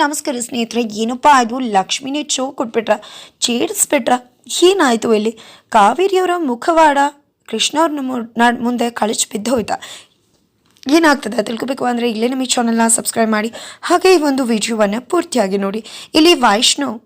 ನಮಸ್ಕಾರ ಸ್ನೇಹಿತರೆ, ಏನಪ್ಪ ಅದು ಲಕ್ಷ್ಮಿನೇ ಚೋ ಕೊಟ್ಬಿಟ್ರ ಚೇಡಿಸ್ಬಿಟ್ರ ಏನಾಯಿತು ಇಲ್ಲಿ? ಕಾವೇರಿಯವರ ಮುಖವಾಡ ಕೃಷ್ಣ ಅವ್ರ ಮುಂದೆ ಕಳಚಿ ಬಿದ್ದು ಹೋಯ್ತಾ? ಏನಾಗ್ತದೆ? ತಿಳ್ಕೊಬೇಕು ಅಂದರೆ ಇಲ್ಲೇ ನಮಗೆ ಚಾನಲ್ನ ಸಬ್ಸ್ಕ್ರೈಬ್ ಮಾಡಿ. ಹಾಗೆ ಈ ಒಂದು ವಿಡಿಯೋವನ್ನು ಪೂರ್ತಿಯಾಗಿ ನೋಡಿ. ಇಲ್ಲಿ ವೈಷ್ಣವ್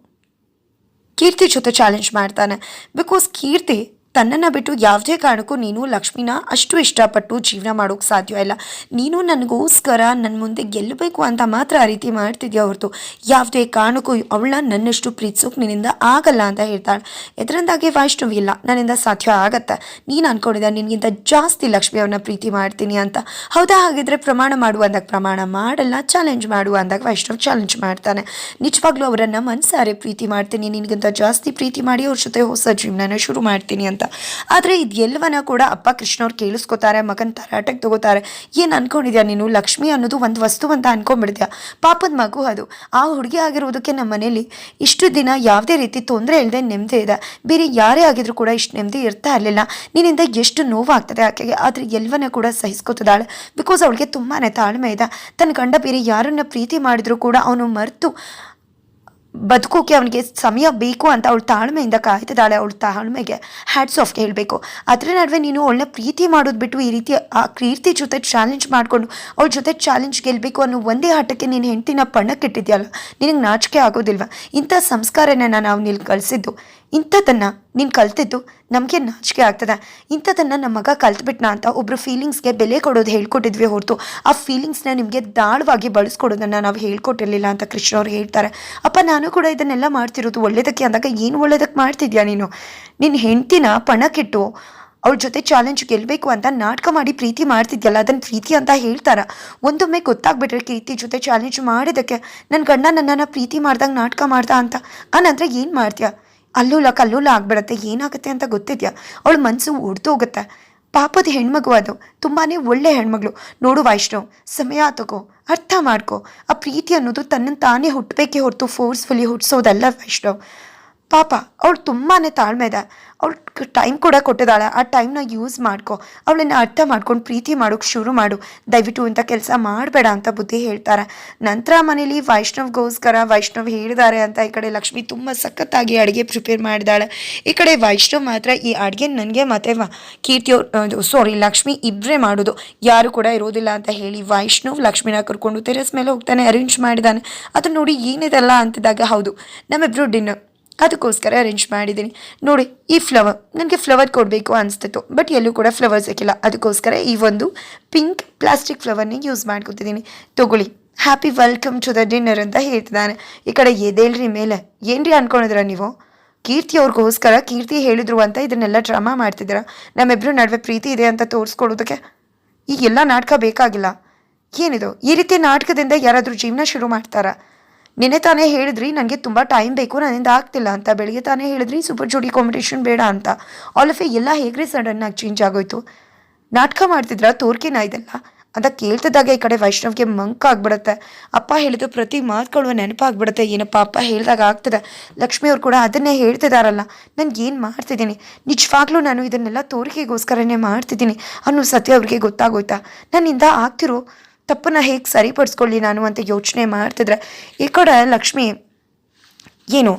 ಕೀರ್ತಿ ಜೊತೆ ಚಾಲೆಂಜ್ ಮಾಡ್ತಾನೆ. ಬಿಕಾಸ್ ಕೀರ್ತಿ ತನ್ನನ್ನು ಬಿಟ್ಟು ಯಾವುದೇ ಕಾರಣಕ್ಕೂ ನೀನು ಲಕ್ಷ್ಮಿನ ಅಷ್ಟು ಇಷ್ಟಪಟ್ಟು ಜೀವನ ಮಾಡೋಕ್ಕೆ ಸಾಧ್ಯ ಇಲ್ಲ. ನೀನು ನನಗೋಸ್ಕರ ನನ್ನ ಮುಂದೆ ಗೆಲ್ಲಬೇಕು ಅಂತ ಮಾತ್ರ ಆ ರೀತಿ ಮಾಡ್ತಿದ್ಯಾ ಹೊರತು? ಯಾವುದೇ ಕಾರಣಕ್ಕೂ ಅವಳನ್ನ ನನ್ನಷ್ಟು ಪ್ರೀತಿಸೋಕೆ ನಿನ್ನಿಂದ ಆಗಲ್ಲ ಅಂತ ಹೇಳ್ತಾಳೆ. ಇದರಿಂದಾಗಿ ವೈಷ್ಣವ್, ಇಲ್ಲ, ನನ್ನಿಂದ ಸಾಧ್ಯ ಆಗತ್ತೆ. ನೀನು ಅನ್ಕೊಂಡಿದ್ದ ನಿನಗಿಂತ ಜಾಸ್ತಿ ಲಕ್ಷ್ಮಿ ಪ್ರೀತಿ ಮಾಡ್ತೀನಿ ಅಂತ. ಹೌದಾ? ಹಾಗಿದ್ರೆ ಪ್ರಮಾಣ ಮಾಡು ಅಂದಾಗ ಪ್ರಮಾಣ ಮಾಡಲ್ಲ ಚಾಲೆಂಜ್ ಮಾಡು ಅಂದಾಗ ವೈಷ್ಣವ್ ಚಾಲೆಂಜ್ ಮಾಡ್ತಾನೆ. ನಿಜವಾಗ್ಲೂ ಅವರನ್ನು ಮನಸಾರೆ ಪ್ರೀತಿ ಮಾಡ್ತೀನಿ. ನಿನಗಿಂತ ಜಾಸ್ತಿ ಪ್ರೀತಿ ಮಾಡಿ ಅವ್ರ ಜೊತೆ ಹೊಸ ಜೀವನನ ಶುರು ಮಾಡ್ತೀನಿ ಅಂತ. ಆದರೆ ಇದೆಲ್ಲವನ್ನ ಕೂಡ ಅಪ್ಪ ಕೃಷ್ಣ ಅವ್ರು ಕೇಳಿಸ್ಕೊತಾರೆ, ಮಗನ ತರಾಟೆಗೆ ತಗೋತಾರೆ. ಏನು ಅನ್ಕೊಂಡಿದ್ಯಾ ನೀನು? ಲಕ್ಷ್ಮಿ ಅನ್ನೋದು ಒಂದು ವಸ್ತು ಅಂತ ಅನ್ಕೊಂಡ್ಬಿಡ್ದ್ಯಾ? ಪಾಪದ ಮಗು ಅದು. ಆ ಹುಡುಗಿ ಆಗಿರೋದಕ್ಕೆ ನಮ್ಮ ಮನೇಲಿ ಇಷ್ಟು ದಿನ ಯಾವುದೇ ರೀತಿ ತೊಂದರೆ ಇಲ್ಲದೆ ನೆಮ್ಮದಿ ಇದೆ. ಬೇರೆ ಯಾರೇ ಆಗಿದ್ರು ಕೂಡ ಇಷ್ಟು ನೆಮ್ಮದಿ ಇರ್ತಾ ಇರಲಿಲ್ಲ. ನಿನ್ನಿಂದ ಎಷ್ಟು ನೋವಾಗ್ತದೆ ಆಕೆಗೆ. ಆದರೆ ಎಲ್ಲವನ್ನ ಕೂಡ ಸಹಿಸ್ಕೊತಿದ್ದಾಳೆ. ಬಿಕಾಸ್ ಅವಳಿಗೆ ತುಂಬಾ ತಾಳ್ಮೆ ಇದೆ. ತನ್ನ ಗಂಡ ಬೇರೆ ಯಾರನ್ನ ಪ್ರೀತಿ ಮಾಡಿದ್ರು ಕೂಡ ಅವನು ಮರೆತು ಬದುಕೋಕೆ ಅವನಿಗೆ ಸಮಯ ಬೇಕು ಅಂತ ಅವಳು ತಾಳ್ಮೆಯಿಂದ ಕಾಯ್ತಿದ್ದಾಳೆ. ಅವಳು ತಾಳ್ಮೆಗೆ ಹ್ಯಾಟ್ಸ್ ಆಫ್ ಹೇಳಬೇಕು. ಅದರ ನಡುವೆ ನೀನು ಅವಳನ್ನ ಪ್ರೀತಿ ಮಾಡೋದು ಬಿಟ್ಟು ಈ ರೀತಿ ಆ ಕೀರ್ತಿ ಜೊತೆ ಚಾಲೆಂಜ್ ಮಾಡಿಕೊಂಡು ಅವಳ ಜೊತೆ ಚಾಲೆಂಜ್ ಗೆಲ್ಲಬೇಕು ಅನ್ನೋ ಒಂದೇ ಆಟಕ್ಕೆ ನೀನು ಹೆಂಡ್ತಿನ ಪಣ್ಣಕ್ಕಿಟ್ಟಿದ್ಯಲ್ಲ ನಿನಗೆ ನಾಚಿಕೆ ಆಗೋದಿಲ್ವ? ಇಂಥ ಸಂಸ್ಕಾರನ ನಾವು ನಿಲ್ಲಿ ಕಲಿಸಿದ್ದು ಇಂಥದ್ದನ್ನು ನೀನು ಕಲ್ತಿದ್ದು ನಮಗೆ ನಾಚಿಕೆ ಆಗ್ತದೆ. ಇಂಥದನ್ನು ನಮ್ಮ ಮಗ ಕಲ್ತ್ಬಿಟ್ನ ಅಂತ ಒಬ್ಬರು ಫೀಲಿಂಗ್ಸ್ಗೆ ಬೆಲೆ ಕೊಡೋದು ಹೇಳ್ಕೊಟ್ಟಿದ್ವಿ ಹೊರತು. ಆ ಫೀಲಿಂಗ್ಸ್ನ ನಿಮಗೆ ದಾಳವಾಗಿ ಬಳಸ್ಕೊಡೋದನ್ನು ನಾವು ಹೇಳ್ಕೊಟ್ಟಿರಲಿಲ್ಲ ಅಂತ ಕೃಷ್ಣ ಅವ್ರು ಹೇಳ್ತಾರೆ. ಅಪ್ಪ, ನಾನು ಕೂಡ ಇದನ್ನೆಲ್ಲ ಮಾಡ್ತಿರೋದು ಒಳ್ಳೇದಕ್ಕೆ ಅಂದಾಗ ಏನು ಒಳ್ಳೇದಕ್ಕೆ ಮಾಡ್ತಿದ್ಯಾ ನೀನು? ನಿನ್ನ ಹೆಂಡ್ತಿನ ಪಣಕ್ಕಿಟ್ಟು ಅವ್ರ ಜೊತೆ ಚಾಲೆಂಜ್ ಗೆಲ್ಲಬೇಕು ಅಂತ ನಾಟಕ ಮಾಡಿ ಪ್ರೀತಿ ಮಾಡ್ತಿದ್ಯಲ್ಲ ಅದನ್ನು ಪ್ರೀತಿ ಅಂತ ಹೇಳ್ತಾರೆ. ಒಂದೊಮ್ಮೆ ಗೊತ್ತಾಗ್ಬಿಟ್ರೆ ಕೀರ್ತಿ ಜೊತೆ ಚಾಲೆಂಜ್ ಮಾಡಿದ್ದಕ್ಕೆ ನನ್ನ ಗಂಡ ನನ್ನನ್ನು ಪ್ರೀತಿ ಮಾಡ್ದಂಗೆ ನಾಟಕ ಮಾಡ್ದ ಅಂತ. ಆ ನಂತರ ಏನು ಮಾಡ್ತೀಯ? ಅಲ್ಲೂಲ ಕಲ್ಲೂಲ ಆಗ್ಬಿಡತ್ತೆ. ಏನಾಗುತ್ತೆ ಅಂತ ಗೊತ್ತಿದ್ಯಾ? ಅವಳು ಮನಸ್ಸು ಒಡ್ದು ಹೋಗುತ್ತೆ. ಪಾಪದ ಹೆಣ್ಮಗು ಅದು. ತುಂಬಾ ಒಳ್ಳೆ ಹೆಣ್ಮಗಳು. ನೋಡು ವೈಷ್ಣವ್, ಸಮಯ ತಗೋ, ಅರ್ಥ ಮಾಡ್ಕೋ. ಆ ಪ್ರೀತಿ ಅನ್ನೋದು ತನ್ನನ್ನು ತಾನೇ ಹುಟ್ಟಬೇಕೇ ಹೊರತು ಫೋರ್ಸ್ಫುಲಿ ಹುಟ್ಟಿಸೋದಲ್ಲ ವೈಷ್ಣವ್. ಪಾಪ, ಅವಳು ತುಂಬಾ ತಾಳ್ಮೆ ಇದೆ ಅವಳು ಟೈಮ್ ಕೂಡ ಕೊಟ್ಟಿದ್ದಾಳೆ. ಆ ಟೈಮ್ನ ಯೂಸ್ ಮಾಡ್ಕೊ. ಅವಳನ್ನ ಅರ್ಥ ಮಾಡ್ಕೊಂಡು ಪ್ರೀತಿ ಮಾಡೋಕ್ಕೆ ಶುರು ಮಾಡು. ದಯವಿಟ್ಟು ಇಂಥ ಕೆಲಸ ಮಾಡಬೇಡ ಅಂತ ಬುದ್ಧಿ ಹೇಳ್ತಾರೆ. ನಂತರ ಮನೇಲಿ ವೈಷ್ಣವ್ಗೋಸ್ಕರ ವೈಷ್ಣವ್ ಹೇಳಿದ್ದಾರೆ ಅಂತ ಈ ಕಡೆ ಲಕ್ಷ್ಮಿ ತುಂಬ ಸಖತ್ತಾಗಿ ಅಡುಗೆ ಪ್ರಿಪೇರ್ ಮಾಡಿದಾಳೆ ಈ ಕಡೆ ವೈಷ್ಣವ್ ಮಾತ್ರ ಈ ಅಡುಗೆ ನನಗೆ ಮತ್ತೆ ಕೀರ್ತಿಯವ್ರು ಕೀರ್ತಿ ಸಾರಿ ಲಕ್ಷ್ಮಿ ಇಬ್ಬರೇ ಮಾಡೋದು. ಯಾರು ಕೂಡ ಇರೋದಿಲ್ಲ ಅಂತ ಹೇಳಿ ವೈಷ್ಣವ್ ಲಕ್ಷ್ಮಿನ ಕರ್ಕೊಂಡು ತೆರೆಸ್ ಮೇಲೆ ಹೋಗ್ತಾನೆ ಅರೇಂಜ್ ಮಾಡಿದ್ದಾನೆ. ಅದನ್ನ ನೋಡಿ ಏನಿದೆಲ್ಲ ಅಂತಿದ್ದಾಗ ಹೌದು. ನಮ್ಮಿಬ್ರು ಡಿನ್ನರ್ ಅದಕ್ಕೋಸ್ಕರ ಅರೇಂಜ್ ಮಾಡಿದ್ದೀನಿ. ನೋಡಿ, ಈ ಫ್ಲವರ್ ನನಗೆ ಫ್ಲವರ್ ಕೊಡಬೇಕು ಅನಿಸ್ತಿತ್ತು ಬಟ್ ಎಲ್ಲೂ ಕೂಡ ಫ್ಲವರ್ ಸಿಕ್ಕಿಲ್ಲ ಅದಕ್ಕೋಸ್ಕರ ಈ ಒಂದು ಪಿಂಕ್ ಪ್ಲಾಸ್ಟಿಕ್ ಫ್ಲವರ್ನ ಯೂಸ್ ಮಾಡ್ಕೊತಿದ್ದೀನಿ. ತಗೊಳ್ಳಿ. Happy welcome to the dinner ಅಂತ ಹೇಳ್ತಿದ್ದಾನೆ. ಈ ಕಡೆ ಎದೇಳ್ರಿ ಮೇಲೆ. ಏನ್ರಿ ಅನ್ಕೊಂಡಿದ್ರ ನೀವು? ಕೀರ್ತಿ ಅವ್ರಿಗೋಸ್ಕರ ಕೀರ್ತಿ ಹೇಳಿದ್ರು ಅಂತ ಇದನ್ನೆಲ್ಲ ಡ್ರಾಮಾ ಮಾಡ್ತಿದ್ದೀರ? ನಮ್ಮಿಬ್ರು ನಡುವೆ ಪ್ರೀತಿ ಇದೆ ಅಂತ ತೋರಿಸ್ಕೊಡೋದಕ್ಕೆ ಈ ಎಲ್ಲ ನಾಟಕ ಬೇಕಾಗಿಲ್ಲ. ಏನಿದು? ಈ ರೀತಿ ನಾಟಕದಿಂದ ಯಾರಾದರೂ ಜೀವನ ಶುರು ಮಾಡ್ತಾರಾ? ನಿನ್ನೆ ತಾನೇ ಹೇಳಿದ್ರಿ ನನಗೆ ತುಂಬ ಟೈಮ್ ಬೇಕು, ನನ್ನಿಂದ ಆಗ್ತಿಲ್ಲ ಅಂತ. ಬೆಳಿಗ್ಗೆ ತಾನೇ ಹೇಳಿದ್ರಿ ಸೂಪರ್ ಜೋಡಿ ಕಾಂಪಿಟೇಷನ್ ಬೇಡ ಅಂತ. ಆಲ್ ಆಫ್ ಎಲ್ಲ ಹೇಗ್ರಿ ಸಡನ್ನಾಗಿ ಚೇಂಜ್ ಆಗೋಯ್ತು? ನಾಟಕ ಮಾಡ್ತಿದ್ರ? ತೋರ್ಕಿನ ಇದೆಲ್ಲ? ಅಂತ ಕೇಳ್ತಿದ್ದಾಗ ಈ ಕಡೆ ವೈಷ್ಣವ್ಗೆ ಮಂಕ್ ಆಗ್ಬಿಡುತ್ತೆ. ಅಪ್ಪ ಹೇಳಿದ ಪ್ರತಿ ಮಾತುಗಳು ನೆನಪಾಗ್ಬಿಡುತ್ತೆ. ಏನಪ್ಪ ಅಪ್ಪ ಹೇಳಿದಾಗ ಆಗ್ತದೆ. ಲಕ್ಷ್ಮಿ ಅವ್ರು ಕೂಡ ಅದನ್ನೇ ಹೇಳ್ತಿದಾರಲ್ಲ. ಏನು ಮಾಡ್ತಿದ್ದೀನಿ? ನಿಜವಾಗ್ಲೂ ನಾನು ಇದನ್ನೆಲ್ಲ ತೋರಿಕೆಗೋಸ್ಕರನೇ ಮಾಡ್ತಿದ್ದೀನಿ ಅನ್ನೋ ಸತ್ಯ ಅವ್ರಿಗೆ ಗೊತ್ತಾಗೋಯ್ತಾ? ನನ್ನಿಂದ ಆಗ್ತಿರೋ ತಪ್ಪನ್ನ ಹೇಗೆ ಸರಿಪಡಿಸ್ಕೊಳ್ಳಿ ನಾನು ಅಂತ ಯೋಚನೆ ಮಾಡ್ತಿದ್ರೆ ಈ ಕಡೆ ಲಕ್ಷ್ಮಿ ಏನು?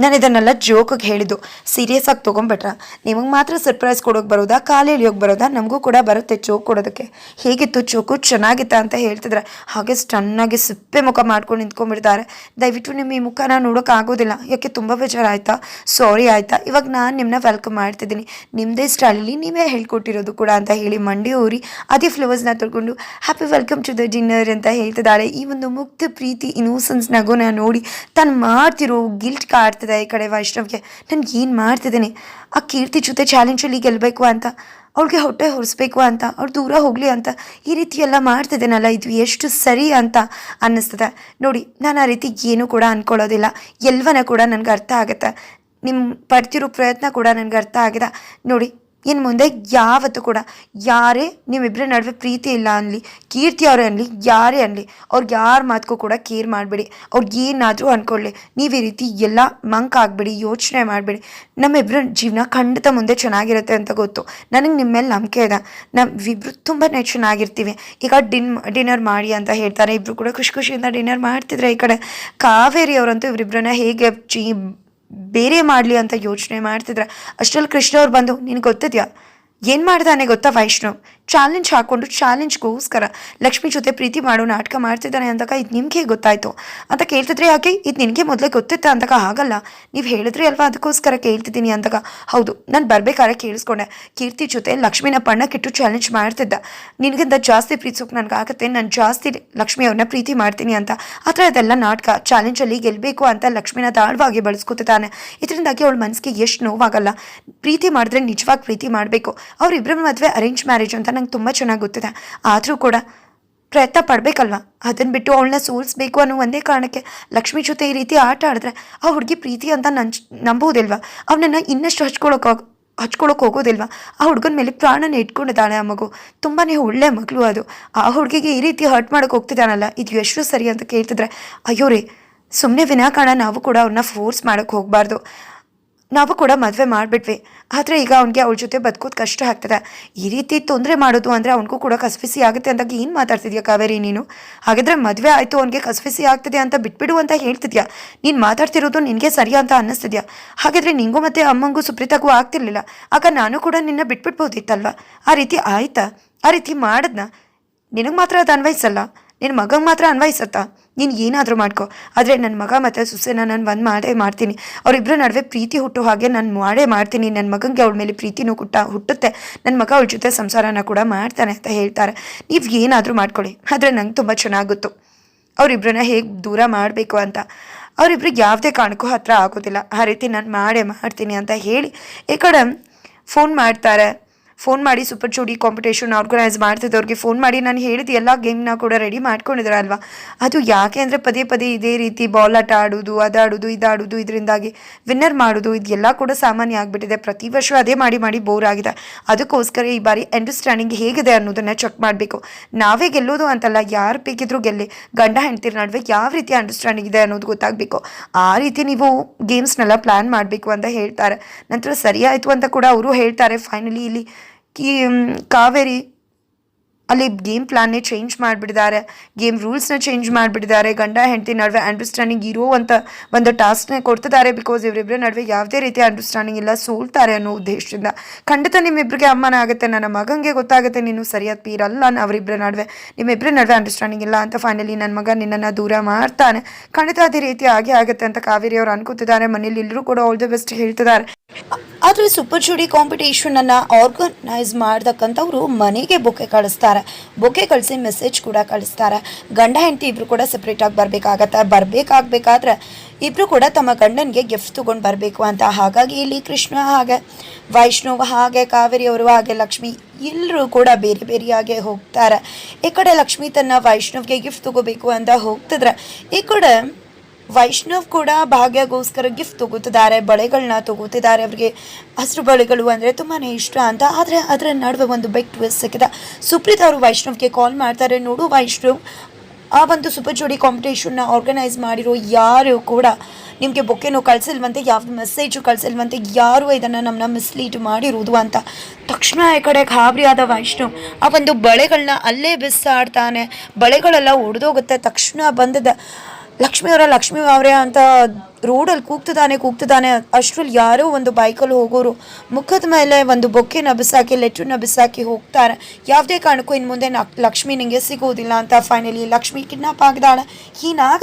ನಾನು ಇದನ್ನೆಲ್ಲ ಜೋಕಿಗೆ ಹೇಳಿದ್ದು. ಸೀರಿಯಸ್ ಆಗಿ ತೊಗೊಂಬಿಟ್ರ ನಿಮಗೆ ಮಾತ್ರ ಸರ್ಪ್ರೈಸ್ ಕೊಡೋಕೆ ಬರೋದಾ, ಕಾಲು ಎಳಿಯೋಕೆ ಬರೋದಾ? ನಮಗೂ ಕೂಡ ಬರುತ್ತೆ ಚೋಕ್ ಕೊಡೋದಕ್ಕೆ. ಹೇಗಿತ್ತು? ಚೋಕು ಚೆನ್ನಾಗಿತ್ತ ಅಂತ ಹೇಳ್ತಿದ್ರೆ. ಹಾಗೆ ಸ್ಟನ್ನಾಗಿ ಸಿಪ್ಪೆ ಮುಖ ಮಾಡ್ಕೊಂಡು ನಿಂತ್ಕೊಂಡ್ಬಿಡ್ತಾರೆ. ದಯವಿಟ್ಟು ನಿಮ್ಮ ಈ ಮುಖನ ನೋಡೋಕೆ ಆಗೋದಿಲ್ಲ. ಯಾಕೆ ತುಂಬ ಬೇಜಾರಾಯ್ತಾ? ಸಾರಿ ಆಯಿತಾ? ಇವಾಗ ನಾನು ನಿಮ್ಮನ್ನ ವೆಲ್ಕಮ್ ಮಾಡ್ತಿದ್ದೀನಿ. ನಿಮ್ಮದೇ ಸ್ಟೈಲಲ್ಲಿ ನೀವೇ ಹೇಳ್ಕೊಟ್ಟಿರೋದು ಕೂಡ ಅಂತ ಹೇಳಿ ಮಂಡಿ ಊರಿ ಅದೇ ಫ್ಲವರ್ಸ್ನ ತೊಳ್ಕೊಂಡು happy welcome to the dinner ಅಂತ ಹೇಳ್ತಿದ್ದಾಳೆ. ಈ ಒಂದು ಮುಕ್ತ ಪ್ರೀತಿ ಇನೋಸೆನ್ಸ್ ನಾನು ನೋಡಿ ತಾನು ಮಾಡ್ತಿರೋ ಗಿಲ್ಟ್ ಕಾಡ್ತಿದೆ ಈ ಕಡೆ ವೈಷ್ಣವ್ಗೆ. ನಾನು ಏನು ಮಾಡ್ತಿದ್ದೀನಿ? ಆ ಕೀರ್ತಿ ಜೊತೆ ಚಾಲೆಂಜಲ್ಲಿ ಗೆಲ್ಲಬೇಕು ಅಂತ, ಅವ್ಳಿಗೆ ಹೊಟ್ಟೆ ಹೊರಿಸ್ಬೇಕು ಅಂತ ಅವ್ರು ದೂರ ಹೋಗಲಿ ಅಂತ ಈ ರೀತಿ ಎಲ್ಲ ಮಾಡ್ತಿದ್ದೇನಲ್ಲ, ಇದು ಎಷ್ಟು ಸರಿ ಅಂತ ಅನ್ನಿಸ್ತದೆ. ನೋಡಿ, ನಾನು ಆ ರೀತಿ ಏನೂ ಕೂಡ ಅಂದ್ಕೊಳ್ಳೋದಿಲ್ಲ ಎಲ್ವನ ಕೂಡ ನನಗೆ ಅರ್ಥ ಆಗುತ್ತೆ. ನಿಮ್ಮ ಪಡ್ತಿರೋ ಪ್ರಯತ್ನ ಕೂಡ ನನಗೆ ಅರ್ಥ ಆಗಿದೆ. ನೋಡಿ ಇನ್ನು ಮುಂದೆ ಯಾವತ್ತೂ ಕೂಡ ಯಾರೇ ನಿಮ್ಮಿಬ್ಬರ ನಡುವೆ ಪ್ರೀತಿ ಇಲ್ಲ ಅನ್ನಲಿ ಕೀರ್ತಿ ಅವರೇ ಅನ್ನಲಿ ಯಾರೇ ಅನ್ನಲಿ ಅವ್ರಿಗೆ ಯಾರ ಮಾತಕ್ಕೂ ಕೂಡ ಕೇರ್ ಮಾಡಬೇಡಿ. ಅವ್ರಿಗೆ ಏನಾದರೂ ಅಂದ್ಕೊಳ್ಳಿ ನೀವು ಈ ರೀತಿ ಎಲ್ಲ ಮಂಕ್ ಆಗಬೇಡಿ, ಯೋಚನೆ ಮಾಡಬೇಡಿ. ನಮ್ಮಿಬ್ಬರ ಜೀವನ ಖಂಡಿತ ಮುಂದೆ ಚೆನ್ನಾಗಿರುತ್ತೆ ಅಂತ ಗೊತ್ತು. ನನಗೆ ನಿಮ್ಮ ಮೇಲೆ ನಂಬಿಕೆ ಇದೆ. ನಾವಿಬ್ರು ತುಂಬಾ ಚೆನ್ನಾಗಿರ್ತೀವಿ. ಈಗ ಡಿನ್, ಡಿನ್ನರ್ ಮಾಡಿ ಅಂತ ಹೇಳ್ತಾರೆ. ಇಬ್ಬರು ಕೂಡ ಖುಷಿ ಖುಷಿಯಿಂದ ಡಿನ್ನರ್ ಮಾಡ್ತಿದ್ರೆ ಈ ಕಡೆ. ಕಾವೇರಿ ಅವರಂತೂ ಇವರಿಬ್ಬರನ್ನ ಹೇಗೆ ಚೀ ಬೇರೆ ಮಾಡಲಿ ಅಂತ ಯೋಚನೆ ಮಾಡ್ತಿದ್ರೆ. ಅಷ್ಟರಲ್ಲಿ ಕೃಷ್ಣ ಅವ್ರು ಬಂದು, ನಿನಗೆ ಗೊತ್ತಿದ್ಯಾ? ಏನು ಮಾಡ್ತಾನೆ ಗೊತ್ತಾ ವೈಷ್ಣವ್? ಚಾಲೆಂಜ್ ಹಾಕೊಂಡು ಚಾಲೆಂಜ್ಗೋಸ್ಕರ ಲಕ್ಷ್ಮಿ ಜೊತೆ ಪ್ರೀತಿ ಮಾಡೋ ನಾಟಕ ಮಾಡ್ತಿದ್ದಾನೆ ಅಂತಕ ಇದು ನಿಮಗೆ ಗೊತ್ತಾಯ್ತು? ಅಂತ ಕೇಳ್ತಿದ್ರೆ ಯಾಕೆ ಇದು ನಿನಗೆ ಮೊದಲೇ ಗೊತ್ತಿತ್ತ ಅಂತಕ ಆಗಲ್ಲ ನೀವು ಹೇಳಿದ್ರಿ ಅಲ್ವಾ ಅದಕ್ಕೋಸ್ಕರ ಕೇಳ್ತಿದ್ದೀನಿ ಅಂತಕ. ಹೌದು, ನಾನು ಬರಬೇಕಾದ್ರೆ ಕೇಳಿಸ್ಕೊಂಡೆ. ಕೀರ್ತಿ ಜೊತೆ ಲಕ್ಷ್ಮಿನ ಪಣ್ಣಕ್ಕಿಟ್ಟು ಚಾಲೆಂಜ್ ಮಾಡ್ತಿದ್ದ. ನಿನಗಿಂತ ಜಾಸ್ತಿ ಪ್ರೀತಿಸೋಕೆ ನನಗಾಗತ್ತೆ ನಾನು ಜಾಸ್ತಿ ಲಕ್ಷ್ಮಿ ಅವ್ರನ್ನ ಪ್ರೀತಿ ಮಾಡ್ತೀನಿ ಅಂತ. ಆ ಥರ ಇದೆಲ್ಲ ನಾಟಕ ಚಾಲೆಂಜಲ್ಲಿ ಗೆಲ್ಲಬೇಕು ಅಂತ ಲಕ್ಷ್ಮಿನ ತಾಳ್ವಾಗಿ ಬಳಸ್ಕೊತಿದ್ದಾನೆ. ಇದರಿಂದಾಗಿ ಅವಳ ಮನಸ್ಸಿಗೆ ಎಷ್ಟು ನೋವಾಗಲ್ಲ. ಪ್ರೀತಿ ಮಾಡಿದ್ರೆ ನಿಜವಾಗಿ ಪ್ರೀತಿ ಮಾಡಬೇಕು. ಅವರಿಬ್ಬರ ಮದುವೆ ಅರೇಂಜ್ ಮ್ಯಾರೇಜ್ ಅಂತ ನಂಗೆ ತುಂಬ ಚೆನ್ನಾಗಿ ಗೊತ್ತಿದೆ. ಆದರೂ ಕೂಡ ಪ್ರಯತ್ನ ಪಡಬೇಕಲ್ವ? ಅದನ್ನು ಬಿಟ್ಟು ಅವಳನ್ನ ಸೋಲಿಸ್ಬೇಕು ಅನ್ನೋ ಒಂದೇ ಕಾರಣಕ್ಕೆ ಲಕ್ಷ್ಮಿ ಜೊತೆ ಈ ರೀತಿ ಆಟ ಆಡಿದ್ರೆ ಆ ಹುಡುಗಿ ಪ್ರೀತಿ ಅಂತ ನಂಚ್ ನಂಬೋದಿಲ್ವಾ? ಅವನನ್ನು ಇನ್ನಷ್ಟು ಹಚ್ಕೊಳಕ್ಕೆ ಹಚ್ಕೊಳಕ್ಕೆ ಹೋಗೋದಿಲ್ವಾ? ಆ ಹುಡುಗನ ಮೇಲೆ ಪ್ರಾಣನ ಇಟ್ಕೊಂಡಿದ್ದಾಳೆ ಆ ಮಗು. ತುಂಬಾ ಒಳ್ಳೆ ಮಗಳು ಅದು. ಆ ಹುಡುಗಿಗೆ ಈ ರೀತಿ ಹರ್ಟ್ ಮಾಡೋಕೆ ಹೋಗ್ತಿದ್ದಾನಲ್ಲ, ಇದು ಎಷ್ಟು ಸರಿ ಅಂತ ಕೇಳ್ತಿದ್ರೆ, ಅಯ್ಯೋ ರೀ ಸುಮ್ಮನೆ ವಿನಾಕಾರಣ ನಾವು ಕೂಡ ಅವ್ರನ್ನ ಫೋರ್ಸ್ ಮಾಡೋಕ್ಕೆ ಹೋಗಬಾರ್ದು. ನಾವು ಕೂಡ ಮದುವೆ ಮಾಡಿಬಿಟ್ವಿ. ಆದರೆ ಈಗ ಅವ್ನಿಗೆ ಅವಳ ಜೊತೆ ಬದುಕೋದು ಕಷ್ಟ ಆಗ್ತದೆ. ಈ ರೀತಿ ತೊಂದರೆ ಮಾಡೋದು ಅಂದರೆ ಅವನಿಗೂ ಕೂಡ ಕಸಬಿಸಿ ಆಗುತ್ತೆ ಅಂದಾಗ ಏನು ಮಾತಾಡ್ತಿದ್ಯಾ ಕಾವೇರಿ ನೀನು? ಹಾಗಾದರೆ ಮದುವೆ ಆಯಿತು ಅವನಿಗೆ ಕಸಬಿಸಿ ಆಗ್ತದೆ ಅಂತ ಬಿಟ್ಬಿಡು ಅಂತ ಹೇಳ್ತಿದ್ಯಾ? ನೀನು ಮಾತಾಡ್ತಿರೋದು ನಿನಗೆ ಸರಿ ಅಂತ ಅನ್ನಿಸ್ತಿದ್ಯಾ? ಹಾಗಾದರೆ ನಿಂಗೂ ಮತ್ತು ಅಮ್ಮಂಗೂ ಸುಪ್ರೀತಾಗೂ ಆಗ್ತಿರ್ಲಿಲ್ಲ. ಆಗ ನಾನು ಕೂಡ ನಿನ್ನ ಬಿಟ್ಬಿಡ್ಬೋದಿತ್ತಲ್ವ? ಆ ರೀತಿ ಆಯಿತಾ? ಆ ರೀತಿ ಮಾಡಿದ್ನ? ನಿನಗೆ ಮಾತ್ರ ಅದು ಅನ್ವಯಿಸಲ್ಲ? ನಿನ್ನ ಮಗಂಗೆ ಮಾತ್ರ ಅನ್ವಯಿಸತ್ತಾ? ನೀನು ಏನಾದರೂ ಮಾಡ್ಕೋ. ಆದರೆ ನನ್ನ ಮಗ ಮತ್ತು ಸುಸೇನ ನಾನು ಒಂದು ಮಾಡೇ ಮಾಡ್ತೀನಿ. ಅವರಿಬ್ಬರ ನಡುವೆ ಪ್ರೀತಿ ಹುಟ್ಟೋ ಹಾಗೆ ನಾನು ಮಾಡೇ ಮಾಡ್ತೀನಿ. ನನ್ನ ಮಗನಿಗೆ ಅವಳ ಮೇಲೆ ಪ್ರೀತಿನೂ ಹುಟ್ಟ, ಹುಟ್ಟುತ್ತೆ. ನನ್ನ ಮಗ ಅವಳ ಜೊತೆ ಸಂಸಾರನ ಕೂಡ ಮಾಡ್ತಾನೆ ಅಂತ ಹೇಳ್ತಾರೆ. ನೀವು ಏನಾದರೂ ಮಾಡ್ಕೊಳ್ಳಿ. ಆದರೆ ನಂಗೆ ತುಂಬ ಚೆನ್ನಾಗಿ ಗೊತ್ತು ಅವರಿಬ್ಬರನ್ನ ಹೇಗೆ ದೂರ ಮಾಡಬೇಕು ಅಂತ. ಅವರಿಬ್ರಿಗೆ ಯಾವುದೇ ಕಾರಣಕ್ಕೂ ಹತ್ರ ಆಗೋದಿಲ್ಲ. ಆ ರೀತಿ ನಾನು ಮಾಡೇ ಮಾಡ್ತೀನಿ ಅಂತ ಹೇಳಿ. ಈ ಫೋನ್ ಮಾಡ್ತಾರೆ. ಫೋನ್ ಮಾಡಿ ಸೂಪರ್ ಚೂಡಿ ಕಾಂಪಿಟೇಷನ್ ಆರ್ಗನೈಸ್ ಮಾಡ್ತಿದ್ದವ್ರಿಗೆ ಫೋನ್ ಮಾಡಿ, ನಾನು ಹೇಳಿದ ಎಲ್ಲ ಗೇಮ್ನ ಕೂಡ ರೆಡಿ ಮಾಡ್ಕೊಂಡಿದ್ದಾರೆ ಅಲ್ವಾ? ಅದು ಯಾಕೆ ಅಂದರೆ ಪದೇ ಪದೇ ಇದೇ ರೀತಿ ಬಾಲ್ ಆಟ ಆಡೋದು, ಅದಾಡೋದು, ಇದಾಡೋದು, ಇದರಿಂದಾಗಿ ವಿನ್ನರ್ ಮಾಡೋದು, ಇದೆಲ್ಲ ಕೂಡ ಸಾಮಾನ್ಯ ಆಗಿಬಿಟ್ಟಿದೆ. ಪ್ರತಿ ವರ್ಷ ಅದೇ ಮಾಡಿ ಮಾಡಿ ಬೋರ್ ಆಗಿದೆ. ಅದಕ್ಕೋಸ್ಕರ ಈ ಬಾರಿ ಅಂಡರ್ಸ್ಟ್ಯಾಂಡಿಂಗ್ ಹೇಗಿದೆ ಅನ್ನೋದನ್ನು ಚೆಕ್ ಮಾಡಬೇಕು. ನಾವೇ ಗೆಲ್ಲೋದು ಅಂತಲ್ಲ, ಯಾರು ಬೇಕಿದ್ರು ಗೆಲ್ಲಿ. ಗಂಡ, ಹೆಂಡ್ತಿರ ನಡುವೆ ಯಾವ ರೀತಿ ಅಂಡರ್ಸ್ಟ್ಯಾಂಡಿಂಗ್ ಇದೆ ಅನ್ನೋದು ಗೊತ್ತಾಗಬೇಕು. ಆ ರೀತಿ ನೀವು ಗೇಮ್ಸ್ನೆಲ್ಲ ಪ್ಲ್ಯಾನ್ ಮಾಡಬೇಕು ಅಂತ ಹೇಳ್ತಾರೆ. ನಂತರ ಸರಿಯಾಯಿತು ಅಂತ ಕೂಡ ಅವರು ಹೇಳ್ತಾರೆ. ಫೈನಲಿ ಇಲ್ಲಿ ಕಿ ಕಾವೇರಿ ಅಲ್ಲಿ ಗೇಮ್ ಪ್ಲಾನ್ನೇ ಚೇಂಜ್ ಮಾಡಿಬಿಟ್ಟಿದ್ದಾರೆ ಗೇಮ್ ರೂಲ್ಸ್ನ ಚೇಂಜ್ ಮಾಡಿಬಿಟ್ಟಿದ್ದಾರೆ ಗಂಡ, ಹೆಂಡತಿ ನಡುವೆ ಅಂಡರ್ಸ್ಟ್ಯಾಂಡಿಂಗ್ ಇರೋ ಅಂತ ಒಂದು ಟಾಸ್ಕ್ನೇ ಕೊಡ್ತಿದ್ದಾರೆ ಬಿಕಾಸ್ ಇವರಿಬ್ಬರ ನಡುವೆ ಯಾವುದೇ ರೀತಿಯ ಅಂಡರ್ಸ್ಟ್ಯಾಂಡಿಂಗ್ ಇಲ್ಲ, ಸೋಲ್ತಾರೆ ಅನ್ನೋ ಉದ್ದೇಶದಿಂದ. ಖಂಡಿತ ನಿಮ್ಮಿಬ್ಬರಿಗೆ ಅಮ್ಮನ ಆಗುತ್ತೆ, ನನ್ನ ಮಗನಿಗೆ ಗೊತ್ತಾಗುತ್ತೆ, ನೀನು ಸರಿಯಾದ ಪೀರಲ್ಲ ಅವರಿಬ್ಬರ ನಡುವೆ ನಿಮ್ಮಿಬ್ಬರ ನಡುವೆ ಅಂಡರ್ಸ್ಟ್ಯಾಂಡಿಂಗ್ ಇಲ್ಲ ಅಂತ ಫೈನಲಿ ನನ್ನ ಮಗ ನಿನ್ನನ್ನು ದೂರ ಮಾಡ್ತಾನೆ. ಖಂಡಿತ ಅದೇ ರೀತಿ ಆಗಿ ಆಗುತ್ತೆ ಅಂತ ಕಾವೇರಿ ಅವರು ಅನ್ಕೋತಿದ್ದಾರೆ. ಮನೇಲಿ ಎಲ್ಲರೂ ಕೂಡ ಆಲ್ ದಿ ಬೆಸ್ಟ್ ಹೇಳ್ತಿದ್ದಾರೆ. ಆದರೆ ಸೂಪರ್ ಜೋಡಿ ಕಾಂಪಿಟೇಷನ್ ಅನ್ನ ಆರ್ಗನೈಸ್ ಮಾಡ್ತಕ್ಕಂಥವ್ರು ಮನೆಗೆ ಬೊಕ್ಕೆ ಕಳಿಸ್ತಾರೆ. ಬೊಕ್ಕೆ ಕಳಿಸಿ ಮೆಸೇಜ್ ಕೂಡ ಕಳಿಸ್ತಾರೆ. ಗಂಡ, ಹೆಂಡತಿ ಇಬ್ರು ಕೂಡ ಸಪ್ರೇಟಾಗಿ ಬರಬೇಕಾಗತ್ತೆ. ಬರಬೇಕಾಗಬೇಕಾದ್ರೆ ಇಬ್ರು ಕೂಡ ತಮ್ಮ ಗಂಡನಿಗೆ ಗಿಫ್ಟ್ ತೊಗೊಂಡು ಬರಬೇಕು ಅಂತ. ಹಾಗಾಗಿ ಇಲ್ಲಿ ಕೃಷ್ಣ ಹಾಗೆ, ವೈಷ್ಣವ ಹಾಗೆ ಕಾವೇರಿಯವರು ಹಾಗೆ, ಲಕ್ಷ್ಮಿ ಎಲ್ಲರೂ ಕೂಡ ಬೇರೆ ಬೇರೆಯಾಗೆ ಹೋಗ್ತಾರೆ. ಈ ಕಡೆ ಲಕ್ಷ್ಮಿ ತನ್ನ ವೈಷ್ಣವ್ಗೆ ಗಿಫ್ಟ್ ತೊಗೋಬೇಕು ಅಂತ ಹೋಗ್ತಿದ್ರೆ ಈ ಕಡೆ ವೈಷ್ಣವ್ ಕೂಡ ಭಾಗ್ಯಗೋಸ್ಕರ ಗಿಫ್ಟ್ ತಗೋತಿದ್ದಾರೆ ಬಳೆಗಳನ್ನ ತಗೋತಿದ್ದಾರೆ. ಅವರಿಗೆ ಹಸಿರು ಬಳೆಗಳು ಅಂದರೆ ತುಂಬಾ ಇಷ್ಟ ಅಂತ. ಆದರೆ ಅದರ ನಡುವೆ ಒಂದು ಬೆಕ್ ಟ್ವಿಸ್ಟ್ ಸಿಕ್ಕಿದೆ. ಸುಪ್ರೀತ್ ಅವರು ವೈಷ್ಣವ್ಗೆ ಕಾಲ್ ಮಾಡ್ತಾರೆ. ನೋಡು ವೈಷ್ಣವ್, ಆ ಒಂದು ಸೂಪರ್ ಜೋಡಿ ಕಾಂಪಿಟೇಷನ್ನ ಆರ್ಗನೈಸ್ ಮಾಡಿರೋ ಯಾರು ಕೂಡ ನಿಮಗೆ ಬೊಕ್ಕೆನೂ ಕಳಿಸಿಲ್ವಂತೆ ಯಾವ ಮೆಸೇಜು ಕಳಿಸಿಲ್ವಂತೆ, ಯಾರು ಇದನ್ನು ನಮ್ಮನ್ನ ಮಿಸ್ಲೀಡ್ ಮಾಡಿರೋದು ಅಂತ. ತಕ್ಷಣ ಈ ಕಡೆ ಗಾಬರಿ ಆದ ವೈಷ್ಣವ್, ಆ ಒಂದು ಬಳೆಗಳನ್ನ ಅಲ್ಲೇ ಬಿಸಾಡ್ತಾನೆ. ಬಳೆಗಳೆಲ್ಲ ಒಡೆದೋಗುತ್ತೆ. ತಕ್ಷಣ ಬಂದದ. ಲಕ್ಷ್ಮಿ ಅವರ, ಲಕ್ಷ್ಮಿ ಅವರೇ ಅಂತ ರೋಡಲ್ಲಿ ಕೂಗ್ತಿದ್ದಾನೆ ಕೂಗ್ತಿದ್ದಾನೆ. ಅಷ್ಟರಲ್ಲಿ ಯಾರೋ ಒಂದು ಬೈಕಲ್ಲಿ ಹೋಗೋರು ಮುಖದ ಮೇಲೆ ಒಂದು ಬೊಕ್ಕೆ ನಬಿಸಾಕಿ ಲೆಟ್ರು ನಬಿಸಾಕಿ ಹೋಗ್ತಾರೆ. ಯಾವುದೇ ಕಾರಣಕ್ಕೂ ಇನ್ನು ಮುಂದೆ ಲಕ್ಷ್ಮಿ ನಿಂಗೆ ಸಿಗೋದಿಲ್ಲ ಅಂತ ಫೈನಲಿ ಲಕ್ಷ್ಮಿ ಕಿಡ್ನಾಪ್ ಆಗಿದ್ದಾಳೆ ಹೀನಾಗ